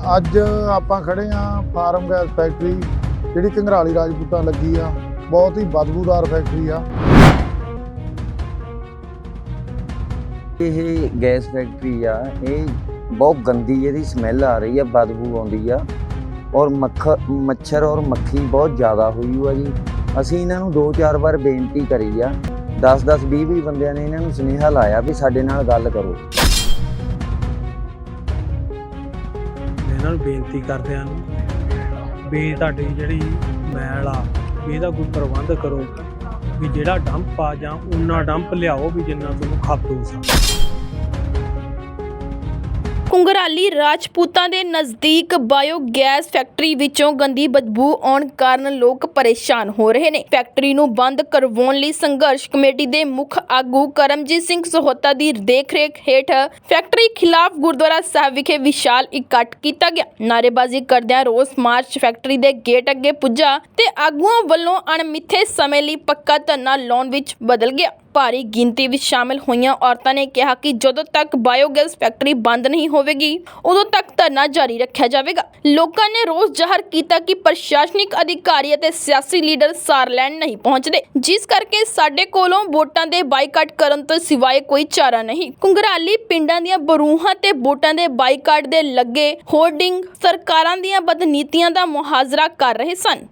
ਅੱਜ ਆਪਾਂ ਖੜੇ ਆ ਫਾਰਮ ਗੈਸ ਫੈਕਟਰੀ, ਜਿਹੜੀ ਕੰਗਰਾਲੀ ਰਾਜਪੂਤਾਂ ਲੱਗੀ ਆ, ਬਹੁਤ ਹੀ ਬਦਬੂਦਾਰ ਫੈਕਟਰੀ ਆ। ਇਹ ਗੈਸ ਫੈਕਟਰੀ ਆ, ਇਹ ਬਹੁਤ ਗੰਦੀ ਇਹਦੀ ਸਮੈਲ ਆ ਰਹੀ ਆ, ਬਦਬੂ ਆਉਂਦੀ ਆ, ਔਰ ਮੱਖ, ਮੱਛਰ ਔਰ ਮੱਖੀ ਬਹੁਤ ਜ਼ਿਆਦਾ ਹੋਈ ਹੋਆ ਜੀ। ਅਸੀਂ ਇਹਨਾਂ ਨੂੰ ਦੋ ਚਾਰ ਵਾਰ ਬੇਨਤੀ ਕਰੀ ਆ 10 10 20 20 ਬੰਦਿਆਂ ਨੇ ਇਹਨਾਂ ਨੂੰ ਸੁਨੇਹਾ ਲਾਇਆ ਵੀ ਸਾਡੇ ਨਾਲ ਗੱਲ ਕਰੋ। ਇਹਨਾਂ ਨੂੰ ਬੇਨਤੀ ਕਰਦੇ ਨੂੰ ਵੀ ਤੁਹਾਡੀ ਜਿਹੜੀ ਮੈਲ ਆ ਇਹਦਾ ਕੋਈ ਪ੍ਰਬੰਧ ਕਰੋ ਵੀ ਜਿਹੜਾ ਡੰਪ ਆ ਜਾਂ ਉਨਾ ਡੰਪ ਲਿਆਓ ਵੀ ਜਿੰਨਾ ਤੁਹਾਨੂੰ ਖਪਤ ਸਕੇ। ਕੁੰਗਰਾਲੀ ਰਾਜਪੂਤਾਂ ਦੇ ਨਜ਼ਦੀਕ ਬਾਇਓਗੈਸ ਫੈਕਟਰੀ ਵਿੱਚੋਂ ਗੰਦੀ ਬਦਬੂ ਆਉਣ ਕਾਰਨ ਲੋਕ ਪਰੇਸ਼ਾਨ ਹੋ ਰਹੇ ਨੇ। ਫੈਕਟਰੀ ਨੂੰ ਬੰਦ ਕਰਵਾਉਣ ਲਈ ਸੰਘਰਸ਼ ਕਮੇਟੀ ਦੇ ਮੁੱਖ ਆਗੂ ਕਰਮਜੀਤ ਸਿੰਘ ਸਹੋਤਾ ਦੀ ਦੇਖਰੇਖ ਹੇਠ ਫੈਕਟਰੀ ਖਿਲਾਫ ਗੁਰਦੁਆਰਾ ਸਾਹਿਬ ਵਿਖੇ ਵਿਸ਼ਾਲ ਇਕੱਠ ਕੀਤਾ ਗਿਆ। ਨਾਰੇਬਾਜ਼ੀ ਕਰਦਿਆਂ ਰੋਸ ਮਾਰਚ ਫੈਕਟਰੀ ਦੇ ਗੇਟ ਅੱਗੇ ਪੁੱਜਾ ਤੇ ਆਗੂਆਂ ਵੱਲੋਂ ਅਣਮਿੱਥੇ ਸਮੇਂ ਲਈ ਪੱਕਾ ਧਰਨਾ ਲਾਉਣ ਵਿੱਚ ਬਦਲ ਗਿਆ। ਭਾਰੀ ਗਿਣਤੀ ਵਿੱਚ ਸ਼ਾਮਲ ਹੋਈਆਂ ਔਰਤਾਂ ਨੇ ਕਿਹਾ ਕਿ ਜਦੋਂ ਤੱਕ ਬਾਇਓਗੈਸ ਫੈਕਟਰੀ ਬੰਦ ਨਹੀਂ ਹੋਵੇਗੀ, ਉਦੋਂ ਤੱਕ ਧਰਨਾ ਜਾਰੀ ਰੱਖਿਆ ਜਾਵੇਗਾ। ਲੋਕਾਂ ਨੇ ਰੋਸ ਜ਼ਾਹਰ ਕੀਤਾ ਕਿ ਪ੍ਰਸ਼ਾਸਨਿਕ ਅਧਿਕਾਰੀ ਅਤੇ ਸਿਆਸੀ ਲੀਡਰ ਸਾਰਲੈਂਡ ਨਹੀਂ ਪਹੁੰਚਦੇ। ਜਿਸ ਕਰਕੇ ਸਾਡੇ ਕੋਲੋਂ ਵੋਟਾਂ ਦੇ ਬਾਈਕਾਟ ਕਰਨ ਤੋਂ ਸਿਵਾਏ ਕੋਈ ਚਾਰਾ ਨਹੀਂ। ਕੁੰਗਰਾਲੀ ਪਿੰਡਾਂ ਦੀਆਂ ਬਰੂਹਾਂ ਤੇ ਵੋਟਾਂ ਦੇ ਬਾਈਕਾਟ ਦੇ ਲੱਗੇ ਹੋਰਡਿੰਗ ਸਰਕਾਰਾਂ ਦੀਆਂ ਬਦਨੀਤੀਆਂ ਦਾ ਮੁਹਾਜ਼ਰਾ ਕਰ ਰਹੇ ਸਨ।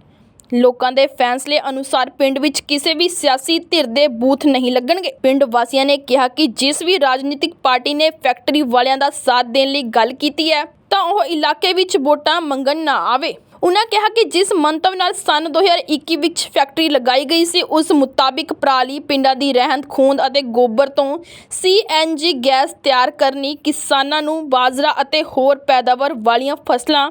ਲੋਕਾਂ ਦੇ ਫੈਸਲੇ ਅਨੁਸਾਰ ਪਿੰਡ ਵਿੱਚ ਕਿਸੇ ਵੀ ਸਿਆਸੀ ਧਿਰ ਦੇ ਬੂਥ ਨਹੀਂ ਲੱਗਣਗੇ। ਪਿੰਡ ਵਾਸੀਆਂ ਨੇ ਕਿਹਾ ਕਿ ਜਿਸ ਵੀ ਰਾਜਨੀਤਿਕ ਪਾਰਟੀ ਨੇ ਫੈਕਟਰੀ ਵਾਲਿਆਂ ਦਾ ਸਾਥ ਦੇਣ ਲਈ ਗੱਲ ਕੀਤੀ ਹੈ, ਤਾਂ ਉਹ ਇਲਾਕੇ ਵਿੱਚ ਵੋਟਾਂ ਮੰਗਣ ਨਾ ਆਵੇ। ਉਨ੍ਹਾਂ ਕਿਹਾ ਕਿ ਜਿਸ ਮੰਤਵ ਨਾਲ ਸਨ 2021 ਵਿੱਚ ਫੈਕਟਰੀ ਲਗਾਈ ਗਈ ਸੀ, ਉਸ ਮੁਤਾਬਿਕ ਪਰਾਲੀ ਪਿੰਡਾਂ ਦੀ ਰਹਿੰਦ ਖੂੰਦ ਅਤੇ ਗੋਬਰ ਤੋਂ ਸੀਐਨਜੀ ਗੈਸ ਤਿਆਰ ਕਰਨੀ, ਕਿਸਾਨਾਂ ਨੂੰ ਬਾਜਰਾ ਅਤੇ ਹੋਰ ਪੈਦਾਵਾਰ ਵਾਲੀਆਂ ਫਸਲਾਂ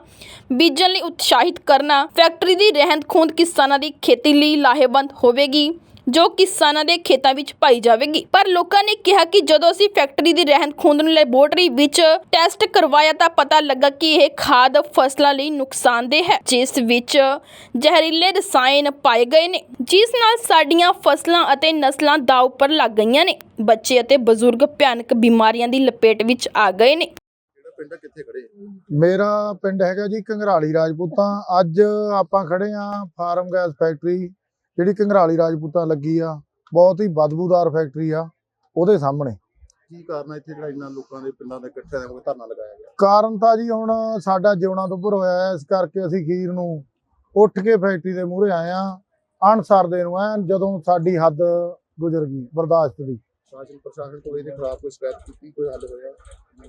ਬੀਜਣ ਲਈ ਉਤਸ਼ਾਹਿਤ ਕਰਨਾ, ਫੈਕਟਰੀ ਦੀ ਰਹਿੰਦ ਖੂੰਹਦ ਕਿਸਾਨਾਂ ਦੀ ਖੇਤੀ ਲਈ ਲਾਹੇਵੰਦ ਹੋਵੇਗੀ। ਜੋ ਕਿਸਾਨਾਂ ਦੇ ਖੇਤਾਂ ਵਿੱਚ ਪਾਈ ਜਾਵੇਗੀ। ਪਰ ਲੋਕਾਂ ਨੇ ਕਿਹਾ ਕਿ ਜਦੋਂ ਅਸੀਂ ਫੈਕਟਰੀ ਦੀ ਰਹਿੰਦ ਖੂੰਦ ਨੂੰ ਲੈਬੋਰਟਰੀ ਵਿੱਚ ਟੈਸਟ ਕਰਵਾਇਆ ਤਾਂ ਪਤਾ ਲੱਗਾ ਕਿ ਇਹ ਖਾਦ ਫਸਲਾਂ ਲਈ ਨੁਕਸਾਨਦੇਹ ਹੈ ਜਿਸ ਵਿੱਚ ਜ਼ਹਿਰੀਲੇ ਰਸਾਇਣ ਪਾਏ ਗਏ ਨੇ ਜਿਸ ਨਾਲ ਸਾਡੀਆਂ ਫਸਲਾਂ ਅਤੇ ਨਸਲਾਂ ਦਾਅ ਉੱਪਰ ਲੱਗ ਗਈਆਂ ਨੇ। ਬੱਚੇ ਅਤੇ ਬਜ਼ੁਰਗ ਭਿਆਨਕ ਬਿਮਾਰੀਆਂ ਦੀ ਲਪੇਟ ਵਿੱਚ ਆ ਗਏ ਨੇ। ਮੇਰਾ ਪਿੰਡ ਹੈਗਾ ਜੀ ਕੰਗਰਾਲੀ ਰਾਜਪੂਤਾਂ। ਅੱਜ ਆਪਾਂ ਖੜੇ ਆ ਫਾਰਮ ਗੈਸ ਫੈਕਟਰੀ ਜਿਹੜੀ ਕੰਗਰਾਲੀ ਰਾਜਪੂਤਾਂ ਲੱਗੀ ਆ ਬਹੁਤ ਹੀ ਬਦਬੂਦਾਰ ਫੈਕਟਰੀ ਆ ਉਹਦੇ ਸਾਹਮਣੇ। ਕੀ ਕਾਰਨ ਹੈ ਇੱਥੇ ਜਿਹੜਾ ਇੰਨਾ ਲੋਕਾਂ ਦੇ ਪਿੰਡਾਂ ਦੇ ਇਕੱਠਿਆਂ ਦੇ ਧਰਨਾ ਲਗਾਇਆ ਗਿਆ? ਕਾਰਨ ਤਾਂ ਜੀ ਹੁਣ ਸਾਡਾ ਜਿਉਣਾ ਤੋਂ ਭਰ ਹੋਇਆ ਹੈ ਇਸ ਕਰਕੇ ਅਸੀਂ ਖੀਰ ਨੂੰ ਉੱਠ ਕੇ ਫੈਕਟਰੀ ਦੇ ਮੂਹਰੇ ਆਏ ਆ ਅਣਸਰ ਦੇ ਨੂੰ ਐਨ ਜਦੋਂ ਸਾਡੀ ਹੱਦ ਗੁਜ਼ਰ ਗਈ ਬਰਦਾਸ਼ਤ ਦੀ। ਸ਼ਾਸਨ ਪ੍ਰਸ਼ਾਸਨ ਕੋਲ ਇਹਦੇ ਖਿਲਾਫ ਕੋਈ ਸ਼ਿਕਾਇਤ ਕੀਤੀ ਕੋਈ ਹੱਲ ਹੋਇਆ?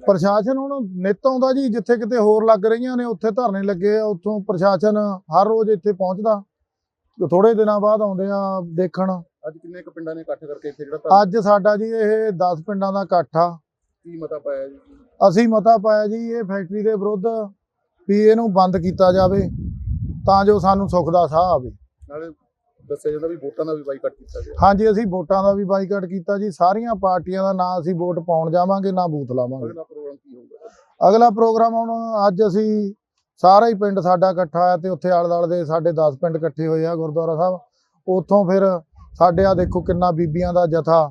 ਪ੍ਰਸ਼ਾਸਨ ਹੁਣ ਨਿੱਤ ਆਉਂਦਾ ਜੀ ਜਿੱਥੇ ਕਿਤੇ ਹੋਰ ਲੱਗ ਰਹੀਆਂ ਨੇ ਉੱਥੇ ਧਰਨੇ ਲੱਗੇ ਆ ਉੱਥੋਂ ਪ੍ਰਸ਼ਾਸਨ ਹਰ ਰੋਜ਼ ਇੱਥੇ ਪਹੁੰਚਦਾ। ਥੋੜੇ ਦਿਨਾਂ ਬਾਅਦ ਆਉਂਦੇ ਆ ਦੇਖਣ। ਅੱਜ ਕਿੰਨੇ ਕੁ ਪਿੰਡਾਂ ਨੇ ਇਕੱਠ ਕਰਕੇ ਇੱਥੇ ਜਿਹੜਾ ਧਰਨਾ ਅੱਜ ਸਾਡਾ ਜੀ ਇਹ 10 ਪਿੰਡਾਂ ਦਾ ਇਕੱਠ ਆ। ਕੀ ਮਤਾ ਪਾਇਆ ਜੀ? ਅਸੀਂ ਮਤਾ ਪਾਇਆ ਜੀ ਇਹ ਫੈਕਟਰੀ ਦੇ ਵਿਰੁੱਧ ਵੀ ਇਹਨੂੰ ਬੰਦ ਕੀਤਾ ਜਾਵੇ ਤਾਂ ਜੋ ਸਾਨੂੰ ਸੁੱਖ ਦਾ ਸਾਹ ਆਵੇ। ਨਾਲੇ ਦੱਸਿਆ ਜਾਂਦਾ ਵੀ ਵੋਟਾਂ ਦਾ ਵੀ ਬਾਈਕਾਟ ਕੀਤਾ ਗਿਆ। ਹਾਂਜੀ ਅਸੀਂ ਵੋਟਾਂ ਦਾ ਵੀ ਬਾਈਕਾਟ ਕੀਤਾ ਜੀ। ਸਾਰੀਆਂ ਪਾਰਟੀਆਂ ਦਾ ਨਾਂ ਅਸੀਂ ਵੋਟ ਪਾਉਣ ਜਾਵਾਂਗੇ ਨਾ ਬੂਥ ਲਾਵਾਂਗੇ। ਅਗਲਾ ਪ੍ਰੋਗਰਾਮ ਕੀ ਹੋਊਗਾ? ਅਗਲਾ ਪ੍ਰੋਗਰਾਮ ਹੁਣ ਅੱਜ ਅਸੀਂ ਸਾਰਾ ਹੀ ਪਿੰਡ ਸਾਡਾ ਇਕੱਠਾ ਆ ਤੇ ਉੱਥੇ ਆਲੇ ਦੁਆਲੇ ਦੇ ਸਾਡੇ 10 ਪਿੰਡ ਇਕੱਠੇ ਹੋਏ ਆ ਗੁਰਦੁਆਰਾ ਸਾਹਿਬ। ਉੱਥੋਂ ਫਿਰ ਸਾਡੇ ਆ ਦੇਖੋ ਕਿੰਨਾ ਬੀਬੀਆਂ ਦਾ ਜਥਾ।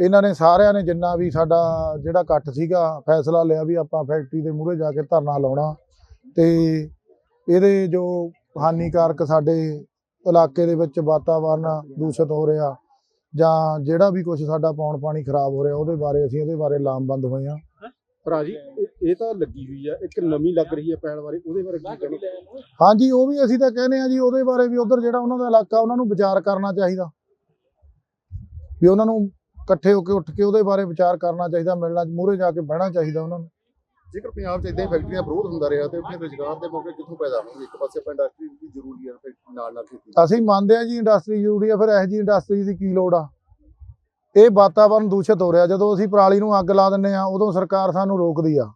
ਇਹਨਾਂ ਨੇ ਸਾਰਿਆਂ ਨੇ ਜਿੰਨਾ ਵੀ ਸਾਡਾ ਜਿਹੜਾ ਇਕੱਠ ਸੀਗਾ, ਫੈਸਲਾ ਲਿਆ ਵੀ ਆਪਾਂ ਫੈਕਟਰੀ ਦੇ ਮੂਹਰੇ ਜਾ ਕੇ ਧਰਨਾ ਲਾਉਣਾ ਤੇ ਇਹਦੇ ਜੋ ਹਾਨੀਕਾਰਕ ਸਾਡੇ ਇਲਾਕੇ ਦੇ ਵਿੱਚ ਵਾਤਾਵਰਨ ਦੂਸ਼ਿਤ ਹੋ ਰਿਹਾ ਜਾਂ ਜਿਹੜਾ ਵੀ ਕੁਝ ਸਾਡਾ ਪੌਣ ਪਾਣੀ ਖਰਾਬ ਹੋ ਰਿਹਾ, ਉਹਦੇ ਬਾਰੇ ਅਸੀਂ ਉਹਦੇ ਬਾਰੇ ਲਾਮਬੰਦ ਹੋਏ ਆ। ਭਰਾ ਜੀ ਇਹ ਤਾਂ ਲੱਗੀ ਹੋਈ ਆ ਇੱਕ ਨਵੀਂ ਲੱਗ ਰਹੀ ਹੈ ਪੈਣ ਬਾਰੇ ਉਹਦੇ ਬਾਰੇ ਕੀ ਕਹਿਣਾ? ਹਾਂਜੀ ਉਹ ਵੀ ਅਸੀਂ ਤਾਂ ਕਹਿੰਦੇ ਆ ਜੀ ਉਹਦੇ ਬਾਰੇ ਵੀ ਉਧਰ ਜਿਹੜਾ ਉਹਨਾਂ ਦਾ ਇਲਾਕਾ ਉਹਨਾਂ ਨੂੰ ਵਿਚਾਰ ਕਰਨਾ ਚਾਹੀਦਾ। ਵੀ ਉਹਨਾਂ ਨੂੰ ਇਕੱਠੇ ਹੋ ਕੇ ਉੱਠ ਕੇ ਉਹਦੇ ਬਾਰੇ ਵਿਚਾਰ ਕਰਨਾ ਚਾਹੀਦਾ ਮਿਲਣਾ ਮੂਹਰੇ ਜਾ ਕੇ ਬਹਿਣਾ ਚਾਹੀਦਾ ਉਹਨਾਂ ਨੂੰ। ਜੇਕਰ ਪੰਜਾਬ 'ਚ ਇਦਾਂ ਹੀ ਫੈਕਟਰੀਆਂ ਵਿਰੋਧ ਹੁੰਦਾ ਰਿਹਾ ਤੇ ਆਪਣੇ ਰੁਜ਼ਗਾਰ ਦੇ ਮੌਕੇ ਕਿੱਥੋਂ ਪੈਦਾ ਹੋਣਗੇ? ਇੱਕ ਪਾਸੇ ਆਪਾਂ ਇੰਡਸਟਰੀ ਵੀ ਜ਼ਰੂਰੀ ਹੈ ਫੈਕਟਰੀ ਨਾਲ ਨਾਲ ਖੇਤੀ ਅਸੀਂ ਮੰਨਦੇ ਆ ਜੀ ਇੰਡਸਟਰੀ ਜ਼ਰੂਰੀ ਆ ਫਿਰ ਇਹੋ ਜੀ ਇੰਡਸਟਰੀ ਦੀ ਕੀ ਲੋੜ ਆ? ਇਹ ਵਾਤਾਵਰਨ ਦੂਸ਼ਿਤ ਹੋ ਰਿਹਾ। ਜਦੋਂ ਅਸੀਂ ਪਰਾਲੀ ਨੂੰ ਅੱਗ ਲਾ ਦਿੰਨੇ ਆ ਉਦੋਂ ਸਰਕਾਰ ਸਾਨੂੰ ਰੋਕਦੀ ਆ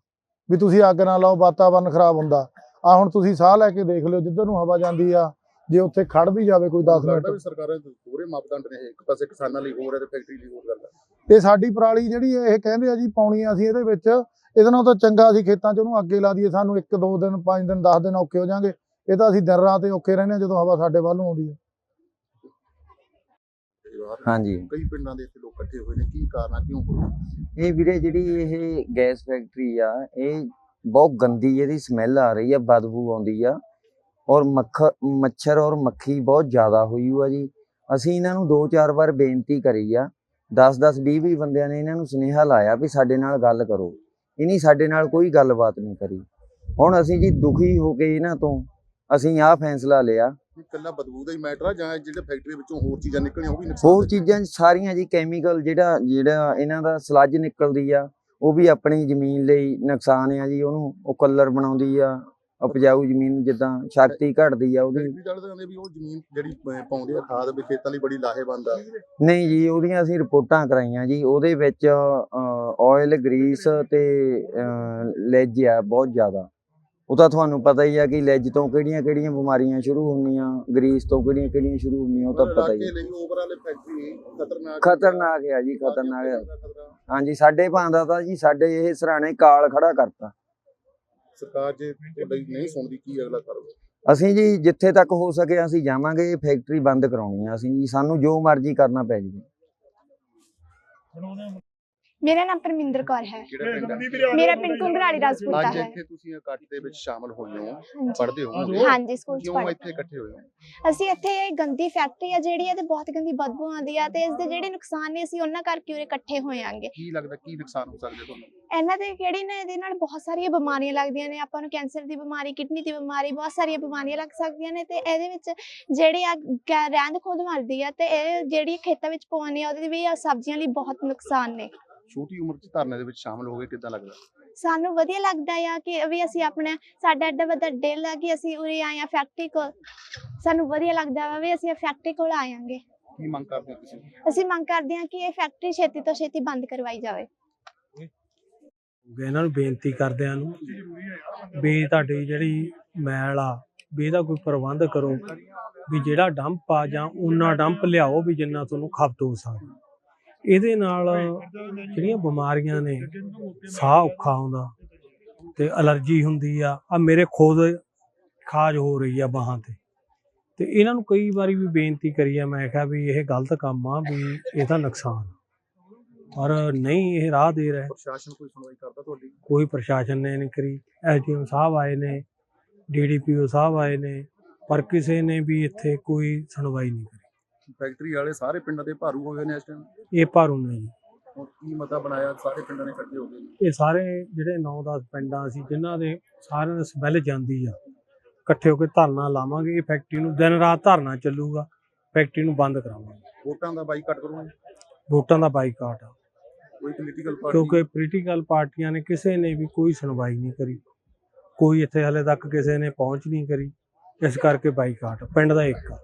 ਵੀ ਤੁਸੀਂ ਅੱਗ ਨਾ ਲਾਓ ਵਾਤਾਵਰਨ ਖਰਾਬ ਹੁੰਦਾ। ਆ ਹੁਣ ਤੁਸੀਂ ਸਾਹ ਲੈ ਕੇ ਦੇਖ ਲਿਓ ਜਿੱਧਰ ਨੂੰ ਹਵਾ ਜਾਂਦੀ ਆ ਜੇ ਉੱਥੇ ਖੜ ਵੀ ਜਾਵੇ ਕੋਈ 10 ਮਿੰਟ। ਵੀ ਸਰਕਾਰਾਂ ਦੇ ਦੋਹਰੇ ਮਾਪਦੰਡ ਨੇ ਇਹ। ਇੱਕ ਪਾਸੇ ਕਿਸਾਨਾਂ ਲਈ ਹੋਰ ਹੈ ਤੇ ਫੈਕਟਰੀ ਲਈ ਹੋਰ ਕਰਦਾ ਇਹ ਸਾਡੀ ਪਰਾਲੀ ਜਿਹੜੀ ਇਹ ਕਹਿੰਦੇ ਆ ਜੀ ਪਾਉਣੀ ਆ ਅਸੀਂ ਇਹਦੇ ਵਿੱਚ। ਇਹਦੇ ਨਾਲ ਤਾਂ ਚੰਗਾ ਅਸੀਂ ਖੇਤਾਂ 'ਚ ਉਹਨੂੰ ਅੱਗੇ ਲਾ ਦਈਏ। ਸਾਨੂੰ ਇੱਕ ਦੋ ਦਿਨ ਪੰਜ ਦਿਨ 10 ਦਿਨ ਔਖੇ ਹੋ ਜਾਾਂਗੇ ਇਹ ਤਾਂ ਅਸੀਂ ਦਿਨ ਰਾਤ ਔਖੇ ਰਹਿੰਦੇ ਜਦੋਂ ਹਵਾ ਸਾਡੇ ਵੱਲ ਆਉਂਦੀ ਹੈ ਹਾਂਜੀ। ਕਈ ਪਿੰਡਾਂ ਦੇ ਇੱਥੇ ਲੋਕ ਇਕੱਠੇ ਹੋਏ ਨੇ ਕੀ ਕਾਰਨ ਆ ਕਿਉਂ ਹੋਏ ਇਹ ਵੀਰੇ ਜਿਹੜੀ ਇਹ ਗੈਸ ਫੈਕਟਰੀ ਆ ਇਹ ਬਹੁਤ ਗੰਦੀ ਇਹਦੀ ਸਮੈਲ ਆ ਰਹੀ ਆ ਬਦਬੂ ਆਉਂਦੀ ਆ ਔਰ ਮੱਖ ਮੱਛਰ ਔਰ ਮੱਖੀ ਬਹੁਤ ਜ਼ਿਆਦਾ ਹੋਈ ਹੋਈ ਆ ਜੀ। ਅਸੀਂ ਇਹਨਾਂ ਨੂੰ ਦੋ ਚਾਰ ਵਾਰ ਬੇਨਤੀ ਕਰੀ ਆ 10 10 20 20 ਬੰਦਿਆਂ ਨੇ ਇਹਨਾਂ ਨੂੰ ਸੁਨੇਹਾ ਲਾਇਆ ਵੀ ਸਾਡੇ ਨਾਲ ਗੱਲ ਕਰੋ। ਇਹਨੀ ਸਾਡੇ ਨਾਲ ਕੋਈ ਗੱਲਬਾਤ ਨਹੀਂ ਕਰੀ। ਹੁਣ ਅਸੀਂ ਜੀ ਦੁਖੀ ਹੋ ਕੇ ਇਹਨਾਂ ਤੋਂ ਅਸੀਂ ਆਹ ਫੈਸਲਾ ਲਿਆ ਇਕੱਲਾ ਬਦਬੂ ਦਾ ਹੀ ਮੈਟਰ ਆ ਜਾਂ ਜਿਹੜੇ ਫੈਕਟਰੀ ਵਿੱਚੋਂ ਹੋਰ ਚੀਜ਼ਾਂ ਨਿਕਲੀਆਂ ਉਹ ਵੀ ਨੁਕਸਾਨ ਹੋਰ ਚੀਜ਼ਾਂ ਸਾਰੀਆਂ ਜੀ ਕੈਮੀਕਲ ਜਿਹੜਾ ਜਿਹੜਾ ਇਹਨਾਂ ਦਾ ਸਲੱਜ ਨਿਕਲਦੀ ਆ ਉਹ ਵੀ ਆਪਣੀ ਜ਼ਮੀਨ ਲਈ ਨੁਕਸਾਨ ਆ ਜੀ ਉਹਨੂੰ ਉਹ ਕਲਰ ਬਣਾਉਂਦੀ ਆ ਉਪਜਾਊ ਜ਼ਮੀਨ ਜਿੱਦਾਂ ਸ਼ਕਤੀ ਘਟਦੀ ਆ ਉਹਦੀ। ਫੈਕਟਰੀ ਵਾਲੇ ਤਾਂ ਕਹਿੰਦੇ ਵੀ ਉਹ ਜ਼ਮੀਨ ਜਿਹੜੀ ਅਹ, ਪਾਉਂਦੇ ਆ ਖਾਦ ਵੀ ਖੇਤਾਂ ਲਈ ਬੜੀ ਲਾਹੇਵੰਦ ਆ। ਨਹੀਂ ਜੀ ਉਹਦੀਆਂ ਅਸੀਂ ਰਿਪੋਰਟਾਂ ਕਰਾਈਆਂ ਜੀ ਉਹਦੇ ਵਿੱਚ ਆਇਲ ਗਰੀਸ ਤੇ ਲੈਜ ਆ ਬਹੁਤ ਜ਼ਿਆਦਾ। ਉਹ ਤਾਂ ਤੁਹਾਨੂੰ ਪਤਾ ਹੀ ਆ ਕਿ ਲੈਜ ਤੋਂ ਕਿਹੜੀਆਂ ਕਿਹੜੀਆਂ ਬਿਮਾਰੀਆਂ ਸ਼ੁਰੂ ਹੁੰਦੀਆਂ ਗਰੀਸ ਤੋਂ ਕਿਹੜੀਆਂ ਕਿਹੜੀਆਂ ਸ਼ੁਰੂ ਹੁੰਦੀਆਂ ਉਹ ਤਾਂ ਪਤਾ ਹੀ ਖਤਰਨਾਕ। ਖਤਰਨਾਕ ਆ ਜੀ ਖਤਰਨਾਕ ਆ। ਖਤਰਾ। ਹਾਂਜੀ ਸਾਡੇ ਭਾਂਦਾ ਤਾਂ ਜੀ ਸਾਡੇ ਇਹ ਸਰਾਣੇ ਕਾਲ ਖੜਾ ਕਰਤਾ। ਸਰਕਾਰ ਜੇ ਨਹੀਂ ਸੁਣਦੀ ਕੀ ਅਗਲਾ ਕਰਵੇ ਅਸੀਂ ਜੀ ਜਿੱਥੇ ਤੱਕ ਹੋ ਸਕੇ ਅਸੀਂ ਜਾਵਾਂਗੇ ਇਹ ਫੈਕਟਰੀ ਬੰਦ ਕਰਾਉਣੀ ਆ ਅਸੀਂ ਜੀ ਸਾਨੂੰ ਜੋ ਮਰਜ਼ੀ ਕਰਨਾ ਪੈ ਜੀ ਮੇਰਾ ਨਾਮ ਪਰਮਿੰਦਰ ਕੌਰ ਹੈ। ਕਿਹੜਾ ਪਿੰਡ ਆ? ਮੇਰਾ ਪਿੰਡ ਕੁੰਗਰਾਲੀ ਰਾਜਪੂਤਾ ਅੱਜ ਹੈ। ਇੱਥੇ ਤੁਸੀਂ ਇਕੱਠ ਦੇ ਵਿੱਚ ਸ਼ਾਮਲ ਹੋਏ ਹੋ ਪੜ੍ਹਦੇ ਹੋ? ਹਾਂਜੀ। ਸਕੂਲ ਚ ਕਿਉਂ ਪੜ੍ਹਦੇ ਇੱਥੇ ਇਕੱਠੇ ਹੋਏ ਹੋ? ਅਸੀਂ ਇੱਥੇ ਇਹ ਗੰਦੀ ਫੈਕਟਰੀ ਆ ਜਿਹੜੀ ਆ ਤੇ ਬਹੁਤ ਗੰਦੀ ਬਦਬੂ ਆਉਂਦੀ ਆ ਤੇ ਇਸ ਦੇ ਜਿਹੜੇ ਨੁਕਸਾਨ ਨੇ ਅਸੀਂ ਉਹਨਾਂ ਕਰਕੇ ਉਰੇ ਇਕੱਠੇ ਹੋਏ ਆਂਗੇ। ਕੀ ਲੱਗਦਾ ਕੀ ਨੁਕਸਾਨ ਹੋ ਸਕਦੇ ਤੁਹਾਨੂੰ? ਇਹਨਾਂ ਦੇ ਕਿਹੜੀ ਨੇ ਇਹਦੇ ਨਾਲ ਬਹੁਤ ਸਾਰੀਆਂ ਬਿਮਾਰੀਆਂ ਲੱਗਦੀਆਂ ਨੇ ਆਪਾਂ ਨੂੰ ਕੈਂਸਰ ਦੀ ਬਿਮਾਰੀ ਕਿਡਨੀ ਦੀ ਬਿਮਾਰੀ ਬਹੁਤ ਸਾਰੀਆਂ ਬਿਮਾਰੀਆਂ ਲੱਗ ਸਕਦੀਆਂ ਨੇ ਤੇ ਇਹਦੇ ਵਿੱਚ ਜਿਹੜੀ ਆ ਗੈ- ਰਹਿੰਦ ਖੁੰਦ ਮਰਦੀ ਆ ਤੇ ਇਹ ਜਿਹੜੀ ਖੇਤਾਂ ਵਿੱਚ ਪਾਉਣੀ ਆ ਉਹਦੇ ਵੀ ਆ ਸਬਜ਼ੀਆਂ ਲਈ ਬਹੁਤ ਨੁਕਸਾਨ ਨੇ। ਛੋਟੀ ਉਮਰ 'ਚ ਧਰਨੇ ਦੇ ਵਿੱਚ ਸ਼ਾਮਲ ਹੋ ਗਏ ਕਿੱਦਾਂ ਲੱਗਦਾ? ਸਾਨੂੰ ਵਧੀਆ ਲੱਗਦਾ ਆ ਕਿ ਵੀ ਅਸੀਂ ਆਪਣੇ ਸਾਡਾ ਐਡਾ ਵੱਡਾ ਦਿਲ ਆ ਕਿ ਅਸੀਂ ਉਰੇ ਆਏ ਆ ਫੈਕਟਰੀ ਕੋਲ। ਸਾਨੂੰ ਵਧੀਆ ਲੱਗਦਾ ਵਾ ਵੀ ਅਸੀਂ ਇਹ ਫੈਕਟਰੀ ਕੋਲ ਆਇਆਂਗੇ ਕੀ ਮੰਗ ਕਰਦੇ ਹੋ ਤੁਸੀਂ? ਅਸੀਂ ਮੰਗ ਕਰਦੇ ਹਾਂ ਕਿ ਇਹ ਫੈਕਟਰੀ ਛੇਤੀ ਤੋਂ ਛੇਤੀ ਬੰਦ ਕਰਵਾਈ ਜਾਵੇ। ਇਹਨਾਂ ਨੂੰ ਬੇਨਤੀ ਕਰਦਿਆਂ ਨੂੰ ਵੀ ਤੁਹਾਡੀ ਜਿਹੜੀ ਮੈਲ ਆ ਵੀ ਇਹਦਾ ਕੋਈ ਪ੍ਰਬੰਧ ਕਰੋ ਵੀ ਜਿਹੜਾ ਡੰਪ ਆ ਜਾਂ ਉਹਨਾਂ ਡੰਪ ਲਿਆਓ ਵੀ ਜਿੰਨਾ ਤੁਹਾਨੂੰ ਖਪਤ ਹੋ ਸਕਦਾ ਇਹਦੇ ਨਾਲ ਜਿਹੜੀਆਂ ਬਿਮਾਰੀਆਂ ਨੇ ਸਾਹ ਔਖਾ ਆਉਂਦਾ ਤੇ ਅਲਰਜੀ ਹੁੰਦੀ ਆ। ਆ ਮੇਰੇ ਖੁਦ ਖਾਜ ਹੋ ਰਹੀ ਆ ਬਾਹਾਂ ਤੇ। ਤੇ ਇਹਨਾਂ ਨੂੰ ਕਈ ਵਾਰੀ ਵੀ ਬੇਨਤੀ ਕਰੀ ਆ ਮੈਂ ਕਿਹਾ ਵੀ ਇਹ ਗਲਤ ਕੰਮ ਆ ਵੀ ਇਹਦਾ ਨੁਕਸਾਨ। ਪਰ ਨਹੀਂ ਇਹ ਰਾਹ ਦੇ ਰਿਹਾ। ਪ੍ਰਸ਼ਾਸਨ ਕੋਈ ਸੁਣਵਾਈ ਕਰਦਾ ਤੁਹਾਡੀ? ਕੋਈ ਪ੍ਰਸ਼ਾਸਨ ਨੇ ਨਹੀਂ ਕਰੀ। ਐਸਡੀਐਮ ਸਾਹਿਬ ਆਏ ਨੇ ਡੀਡੀਪੀਓ ਸਾਹਿਬ ਆਏ ਨੇ ਪਰ ਕਿਸੇ ਨੇ ਵੀ ਇੱਥੇ ਕੋਈ ਸੁਣਵਾਈ ਨਹੀਂ ਕਰੀ ਫੈਕਟਰੀ ਵਾਲੇ ਸਾਰੇ ਪਿੰਡਾਂ ਦੇ ਭਾਰੂ ਹੋਏ ਨੇ ਇਸ ਟਾਈਮ ਇਹ ਭਾਰੂ ਨੇ ਜੀ। ਹੁਣ ਕੀ ਮਤਾ ਬਣਾਇਆ? ਸਾਰੇ ਪਿੰਡਾਂ ਨੇ ਇਕੱਠੇ ਹੋ ਗਏ ਇਹ ਸਾਰੇ ਜਿਹੜੇ 9-10 ਪਿੰਡਾਂ ਸੀ ਜਿਨ੍ਹਾਂ ਦੇ ਸਾਰਿਆਂ ਦੇ ਸਮੈਲ ਜਾਂਦੀ ਆ। ਇਕੱਠੇ ਹੋ ਕੇ ਧਰਨਾ ਲਾਵਾਂਗੇ ਇਹ ਫੈਕਟਰੀ ਨੂੰ ਦਿਨ ਰਾਤ ਧਰਨਾ ਚੱਲੂਗਾ ਫੈਕਟਰੀ ਨੂੰ ਬੰਦ ਕਰਾਵਾਂਗੇ। ਵੋਟਾਂ ਦਾ ਬਾਈਕਾਟ ਕਰੋਗੇ? ਵੋਟਾਂ ਦਾ ਬਾਈਕਾਟ ਆ। ਕੋਈ ਪੋਲੀਟੀਕਲ ਪਾਰਟੀ ਕਿਉਂਕਿ ਪੋਲੀਟੀਕਲ ਪਾਰਟੀਆਂ ਨੇ ਕਿਸੇ ਨੇ ਵੀ ਕੋਈ ਸੁਣਵਾਈ ਨਹੀਂ ਕਰੀ। ਕੋਈ ਇੱਥੇ ਹਲੇ ਤੱਕ ਕਿਸੇ ਨੇ ਪਹੁੰਚ ਨਹੀਂ ਕਰੀ। ਇਸ ਕਰਕੇ ਬਾਈਕਾਟ ਪਿੰਡ ਦਾ ਇੱਕ ਆ।